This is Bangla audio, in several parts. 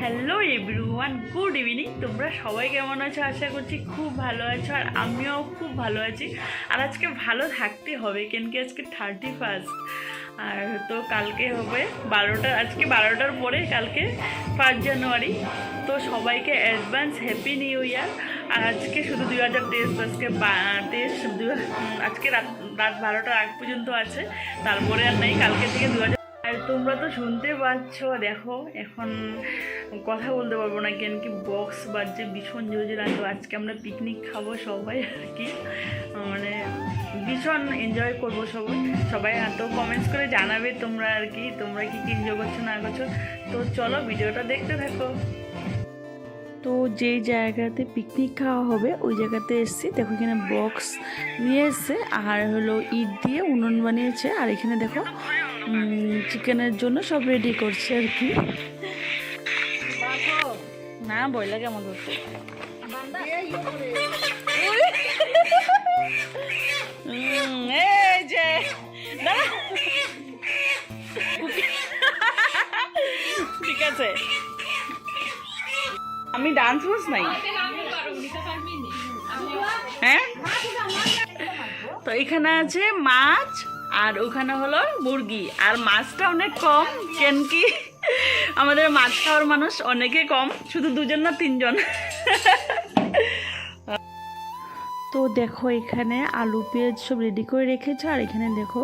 হ্যালো এভরিওয়ান গুড ইভিনিং তোমরা সবাই কেমন আছো? আশা করছি খুব ভালো আছো আর আমিও খুব ভালো আছি। আর আজকে ভালো থাকতে হবে, কেন কি আজকে থার্টি ফার্স্ট আর তো কালকে হবে বারোটা, আজকে বারোটার পরে কালকে ফার্স্ট জানুয়ারি তো সবাইকে অ্যাডভান্স হ্যাপি নিউ ইয়ার আর আজকে শুধু দুই হাজার তেইশ, আজকে তেইশ আজকে রাত রাত বারোটার আগ পর্যন্ত আছে। তারপরে আর নেই, কালকে থেকে দু হাজার তোমরা তো শুনতে পাচ্ছ, দেখো, এখন কথা বলতে পারব না কেন কি বক্স বাজছে, ভীষণ জোরে লাগবে আজকে আমরা পিকনিক খাব সবাই আর কি। মানে ভীষণ এনজয় করব সবাই। সবাই এত কমেন্টস করে জানাবে তোমরা আর কি, তোমরা কি কি এনজয় করছ না করছ। তো চলো ভিডিওটা দেখতে থাকো। তো যেই জায়গাতে পিকনিক খাওয়া হবে, ওই জায়গাতে এসেছি। দেখো এখানে বক্স নিয়ে এসছে, আর হলো ইট দিয়ে উনুন বানিয়েছে। আর এখানে দেখো চিকেনের জন্য সব রেডি করছে আর কি। না, বইলা কেমন করছে ঠিক আছে। আমি ডান্স বুঝ নাই। হ্যাঁ? তো এখানে আছে মাছ আর ওখানে হলো মুরগি। আর মাছটা অনেক কম, কেন কি? আমাদের মাছ খাওয়ার মানুষ অনেকে কম, শুধু দুজন না, তিনজন। তো দেখো, এখানে আলু, পেঁয়াজ সব রেডি করে রেখেছে, আর এখানে দেখো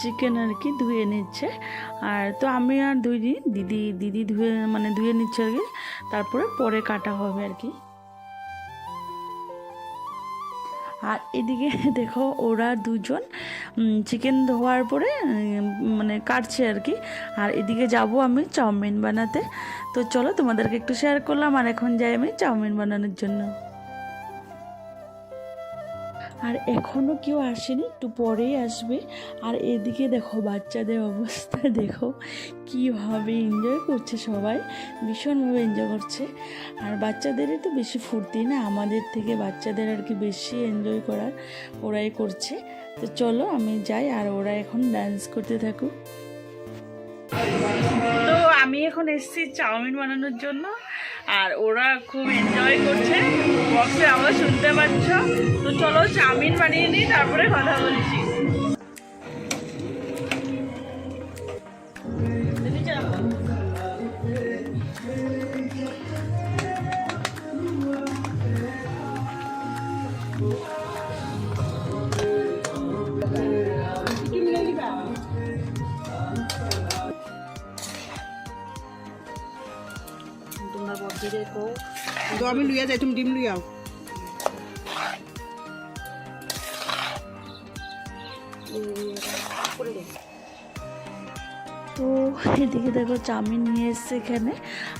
চিকেন আর কি ধুয়ে নিচ্ছে। আর তো আমি আর দুই দিন দিদি দিদি ধুয়ে মানে ধুয়ে নিচ্ছে আর কি। তারপরে পরে কাটা হবে আর কি। আর এদিকে দেখো ওরা দুজন চিকেন ধোয়ার পরে মানে কাটছে আর কি। আর এদিকে যাব আমি চাউমিন বানাতে। তো চলো তোমাদেরকে একটু শেয়ার করলাম, আর এখন যাই আমি চাউমিন বানানোর জন্য। আর এখনও কেউ আসেনি, একটু পরেই আসবে। আর এদিকে দেখো, বাচ্চাদের অবস্থা, দেখো কীভাবে এনজয় করছে সবাই, ভীষণভাবে এনজয় করছে। আর বাচ্চাদেরই তো বেশি ফুর্তি না, আমাদের থেকে বাচ্চাদের আর কি বেশি এনজয় করার, ওরাই করছে। তো চলো, আমি যাই, আর ওরা এখন ডান্স করতে থাকুক। তো আমি এখন এসেছি চাউমিন বানানোর জন্য, আর ওরা খুব এনজয় করছে। বক্সে আমরা শুনতে পাচ্ছ। তো চলো চাউমিন বানিয়ে নিই, তারপরে কথা বলছি। তো আমি লুইয়া যাই তুমি ডিম লুইয়াও তো এদিকে দেখো চাউমিন নিয়ে এসছে এখানে।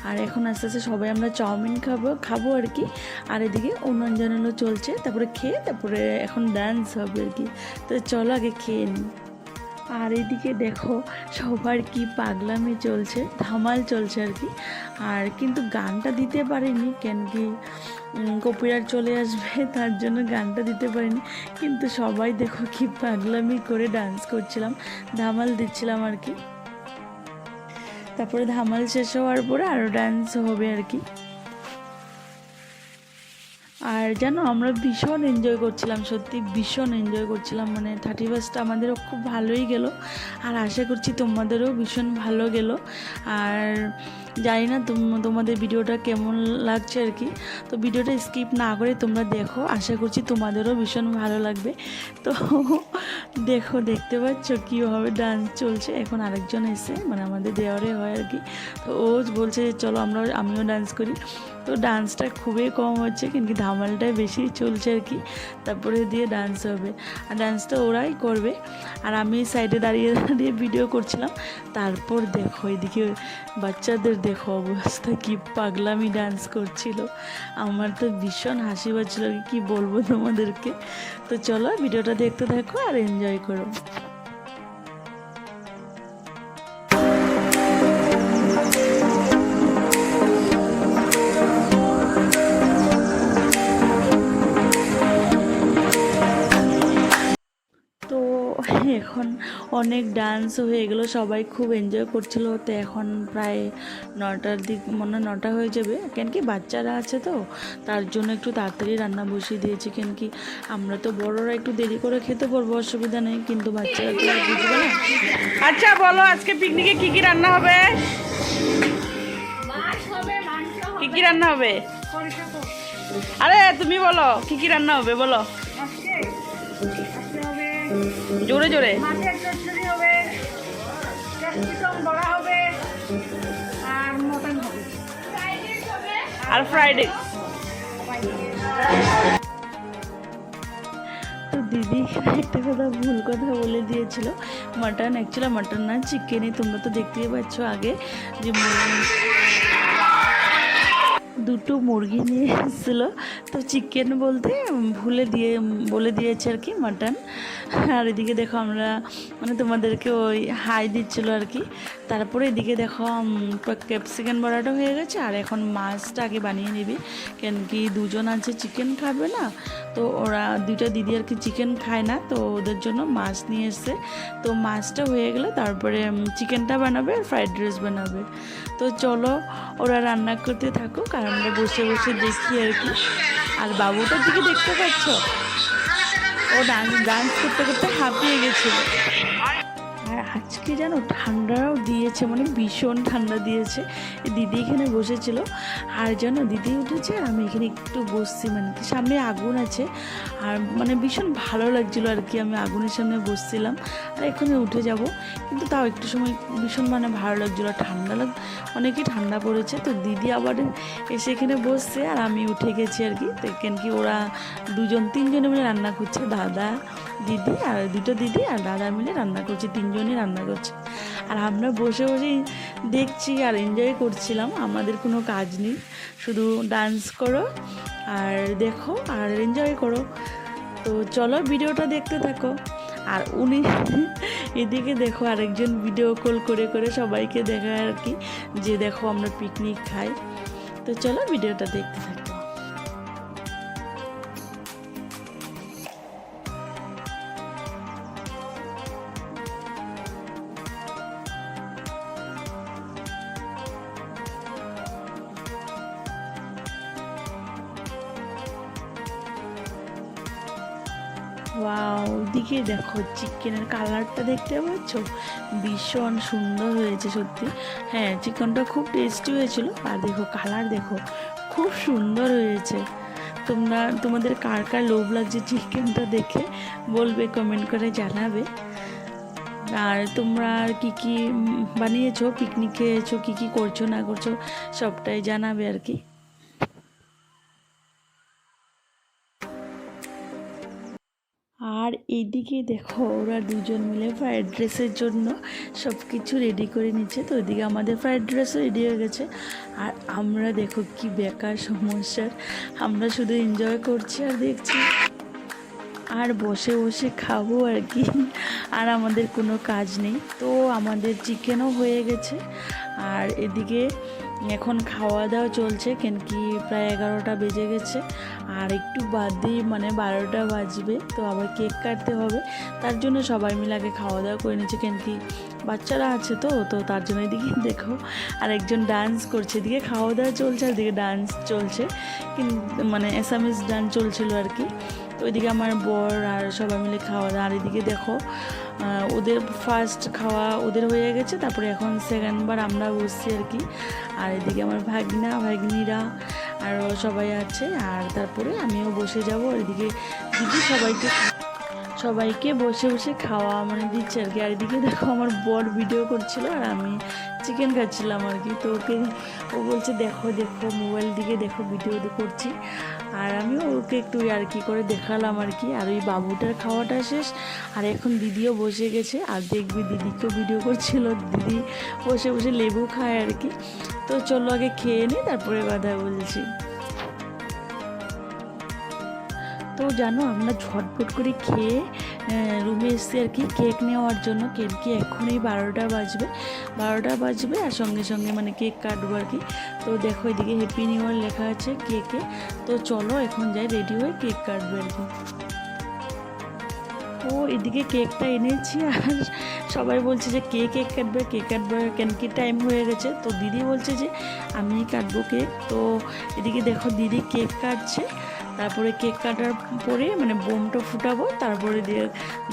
আর এখন আস্তে আস্তে সবাই আমরা চাউমিন খাব খাব আর কি। আর এদিকে উন্নয়ন জানানো চলছে তারপরে খেয়ে তারপরে এখন ডান্স হবে আর কি। তো চলো আগে খেয়ে নিই। আর এদিকে দেখো, সবার কি পাগলামি চলছে, ধামাল চলছে আর কি। আর কিন্তু গানটা দিতে পারিনি, কেন কি কপিরাট চলে আসবে, তার জন্য গানটা দিতে পারিনি। কিন্তু সবাই দেখো কি পাগলামি করে ডান্স করছিলাম, ধামাল দিচ্ছিলাম আর কি। তারপরে ধামাল শেষ হওয়ার পরে আরও ডান্স হবে আর কি। আর জানো, আমরা ভীষণ এনজয় করছিলাম, সত্যি ভীষণ এনজয় করছিলাম। মানে থার্টি ফার্স্টটা আমাদেরও খুব ভালোই গেল। আর আশা করছি তোমাদেরও ভীষণ ভালো গেল। আর জানি না তোম- তোমাদের ভিডিওটা কেমন লাগছে আর কি। তো ভিডিওটা স্কিপ না করে তোমরা দেখো। আশা করছি তোমাদেরও ভীষণ ভালো লাগবে। তো দেখো, দেখতে পাচ্ছ কীভাবে ডান্স চলছে। এখন আরেকজন এসে মানে আমাদের দেওয়ারে হয় আর কি। তো ও বলছে চলো আমরা আমিও ডান্স করি। তো ডান্সটা খুবই কম হচ্ছে, কিন্তু ধামালটাই বেশি চলছে আর কি। তারপরে দিয়ে ডান্স হবে। আর ডান্সটা ওরাই করবে। আর আমি সাইডে দাঁড়িয়ে দাঁড়িয়ে ভিডিও করছিলাম। তারপর দেখো, এদিকে বাচ্চাদের দেখো অবস্থা, কি পাগলামি ডান্স করছিল। আমার তো ভীষণ হাসি পাচ্ছিল কি বলব তোমাদেরকে। তো চলো ভিডিওটা দেখতে থাকো আর এনজয় করো। এখন অনেক ডান্স হয়ে গেলো সবাই খুব এনজয় করছিল। তো এখন প্রায় নটার দিক মনে নটা হয়ে যাবে। কেন কি বাচ্চারা আছে তো তার জন্য একটু তাড়াতাড়ি রান্না বসিয়ে দিয়েছি। কেন কি আমরা তো বড়রা একটু দেরি করে খেতে পারব অসুবিধা নেই। কিন্তু বাচ্চারা তো আর বুঝবে না। আচ্ছা বলো আজকে পিকনিকে কি কি রান্না হবে? কি কি রান্না হবে? আরে তুমি বলো কি কি রান্না হবে বলো। জোরে জোরে। মাছের চচ্চড়ি হবে ক্যাপসিকাম বড়া হবে আর মটন হবে। আর ফ্রাইডে। তো দিদি একটা কথা ভুল কথা বলে দিয়েছিল। মাটন অ্যাকচুয়ালি মাটন না চিকেনই তোমরা তো দেখতেই পাচ্ছ আগে যে দুটো মুরগি নিয়ে এসেছিল। তো চিকেন বলতে ভুলে দিয়ে বলে দিয়েছে আর কি মাটন। আর এদিকে দেখো আমরা মানে তোমাদেরকে ওই হাই দিচ্ছিল আর কি। তারপরে এদিকে দেখো ক্যাপসিকান বড়াটা হয়ে গেছে, আর এখন মাছটা আগে বানিয়ে নিবি। কেন কি দুজন আছে চিকেন খাবে না? তো ওরা দুইটা দিদি আর কি চিকেন খায় না, তো ওদের জন্য মাছ নিয়ে এসছে। তো মাছটা হয়ে গেলে তারপরে চিকেনটা বানাবে আর ফ্রাইড রাইস বানাবে। তো চলো, ওরা রান্না করতে থাকুক, আর আমরা বসে বসে দেখি আর কি। আর বাবুটার দিকে দেখতে পাচ্ছ? ও ডান্স ডান্স করতে করতে হাঁপিয়ে গেছিল। আর আজকে জানো ঠান্ডাও দিয়েছে মানে ভীষণ ঠান্ডা দিয়েছে। দিদি এখানে বসেছিল, আর যেন দিদি উঠেছে, আর আমি এখানে একটু বসছি মানে সামনে আগুন আছে, আর মানে ভীষণ ভালো লাগছিল আর কি, আমি আগুনের সামনে বসছিলাম, আর এখানে উঠে যাব। কিন্তু তাও একটু সময়, ভীষণ মানে ভালো লাগছিল, ঠান্ডা লাগ, অনেকই ঠান্ডা পড়েছে, তো দিদি আবার এসে এখানে বসছে, আর আমি উঠে গেছি আর কি। তো কেন কি ওরা দুজন, তিনজনে মিলে রান্না করছে, দাদা দিদি আর দুটো দিদি, আর দাদা মিলে রান্না করছে, তিনজনই রান্না করছে। আর আমরা বসে বসেই দেখছি আর এনজয় করছিলাম, আমাদের কোনো কাজ নেই। শুধু ডান্স করো আর দেখো আর এনজয় করো। তো চলো ভিডিওটা দেখতে থাকো। আর উনি এদিকে দেখো আরেকজন ভিডিও কল করে করে সবাইকে দেখায় আর কি, যে দেখো আমরা পিকনিক খাই। তো চলো ভিডিওটা দেখতে থাকো। ওয়াও ওইদিকে দেখো চিকেনের কালারটা দেখতে পাচ্ছ? ভীষণ সুন্দর হয়েছে সত্যি। হ্যাঁ চিকেনটা খুব টেস্টি হয়েছিল। আর দেখো কালার দেখো, খুব সুন্দর হয়েছে। তোমরা, তোমাদের কার কার লোভ লাগছে চিকেনটা দেখে, বলবে কমেন্ট করে জানাবে। আর তোমরা আর কী কী বানিয়েছো পিকনিক খেয়েছো, কী কী করছ, না করছ, সবটাই জানাবে আর কি। আর এইদিকে দেখো, ওরা দুজন মিলে ফ্রায়েড রাইসের জন্য সব কিছু রেডি করে নিচ্ছে। তো ওইদিকে আমাদের ফ্রায়েড রাইসও রেডি হয়ে গেছে। আর আমরা দেখো কি বেকার সমস্যার আমরা শুধু এনজয় করছি আর দেখছি। আর বসে বসে খাব আর কি। আর আমাদের কোনো কাজ নেই। তো আমাদের চিকেনও হয়ে গেছে। আর এদিকে এখন খাওয়া দাওয়া চলছে, কেন কি প্রায় এগারোটা বেজে গেছে। আর একটু বাদ দিয়ে মানে বারোটা বাজবে, তো আবার কেক কাটতে হবে। তার জন্য সবাই মিলে আগে খাওয়া দাওয়া করে নিচ্ছে কেন কি বাচ্চারা আছে তো তো তার জন্য এদিকে দেখো, আর একজন ডান্স করছে। এদিকে খাওয়া দাওয়া চলছে, আর এদিকে ডান্স চলছে। মানে এসামিস ডান্স চলছিল আর কি। ওইদিকে আমার বর আর সবাই মিলে খাওয়া দাওয়া আর এদিকে দেখো ওদের ফার্স্ট খাওয়া ওদের হয়ে গেছে, তারপরে এখন সেকেন্ডবার আমরা বসছি আর কি। আর এদিকে আমার ভাগিনা, ভাগিনীরা আরও সবাই আছে, আর তারপরে আমিও বসে যাব এদিকে দিদি সবাইকে সবাইকে বসে বসে খাওয়া মানে দিচ্ছে আর কি। আর এদিকে দেখো আমার বর ভিডিও করছিল, আর আমি চিকেন খাচ্ছিলাম আর কি। তো ওকে, ও বলছে, দেখো দেখো মোবাইল দিকে দেখো ভিডিও করছি। আর আমি ওকে একটু আর কি করে দেখালাম আর কি। আর ওই বাবুটার খাওয়াটা শেষ। আর এখন দিদিও বসে গেছে। আর দেখবি দিদিকেও ভিডিও করছিল। দিদি বসে বসে লেবু খায় আর কি। তো চলো আগে খেয়ে নিই তারপরে কথা বলছি। তো জানো, আমরা ঝটপট করে খেয়ে রুমে এসেছি আর কি। কেক নেওয়ার জন্য। কেক কি এখনই বারোটা বাজবে। বারোটা বাজবে আর সঙ্গে সঙ্গে মানে কেক কাটবো আর কি। তো দেখো, এদিকে হ্যাপি নিউ ইয়ার লেখা আছে কেকে। তো চলো, এখন যাই রেডি হয়ে কেক কাটবে আর কি। তো এদিকে কেকটা এনেছি আর সবাই বলছে যে, কে কেক কাটবে? কেক কাটবে? কেন কি টাইম হয়ে গেছে? তো দিদি বলছে যে আমি কাটবো কেক। তো এদিকে দেখো, দিদি কেক কাটছে। তারপরে কেক কাটার পরে মানে বোমটা ফুটাবো, তারপরে দিয়ে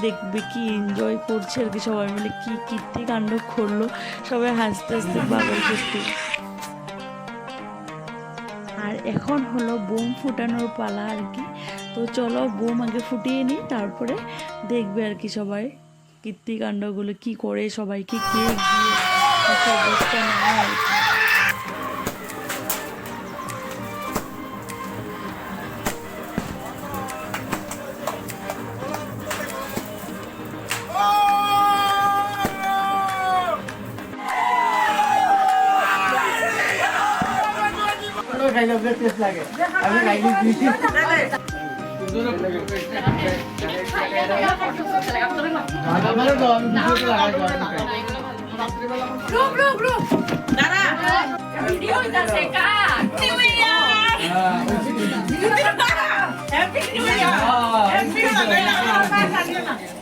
দেখবে কি এনজয় করছে আর কি সবাই মিলে, কী কীর্তি কাণ্ড করল, সবাই হাসতে হাসতে বাবার সত্যি আর এখন হলো বোম ফুটানোর পালা আর কি তো চলো বোম আগে ফুটিয়ে নিই, তারপরে দেখবে আর কি সবাই কীর্তিকাণ্ডগুলো কি করে, সবাইকে কে গিয়ে অবস্থা নেয় আর কি। লাগে। আমি রাগি দিছি রুক রুক রুক দাঁড়া ভিডিও যাচ্ছে কার new year happy new year happy new year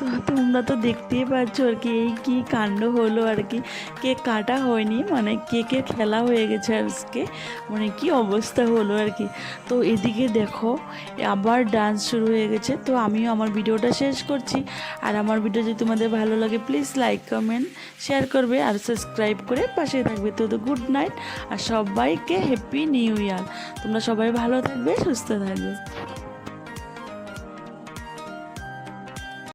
তো তোমরা তো দেখতেই পাচ্ছ আর কি, এই কী কাণ্ড হলো আর কি। কেক কাটা হয়নি মানে কেকের খেলা হয়ে গেছে আজকে মানে কি অবস্থা হলো আর কি। তো এদিকে দেখো, আবার ডান্স শুরু হয়ে গেছে, তো আমিও আমার ভিডিওটা শেষ করছি। আর আমার ভিডিও যদি তোমাদের ভালো লাগে প্লিজ লাইক কমেন্ট শেয়ার করবে আর সাবস্ক্রাইব করে পাশে থাকবে। তো তো গুড নাইট আর সবাইকে হ্যাপি নিউ ইয়ার তোমরা সবাই ভালো থাকবে, সুস্থ থাকবে।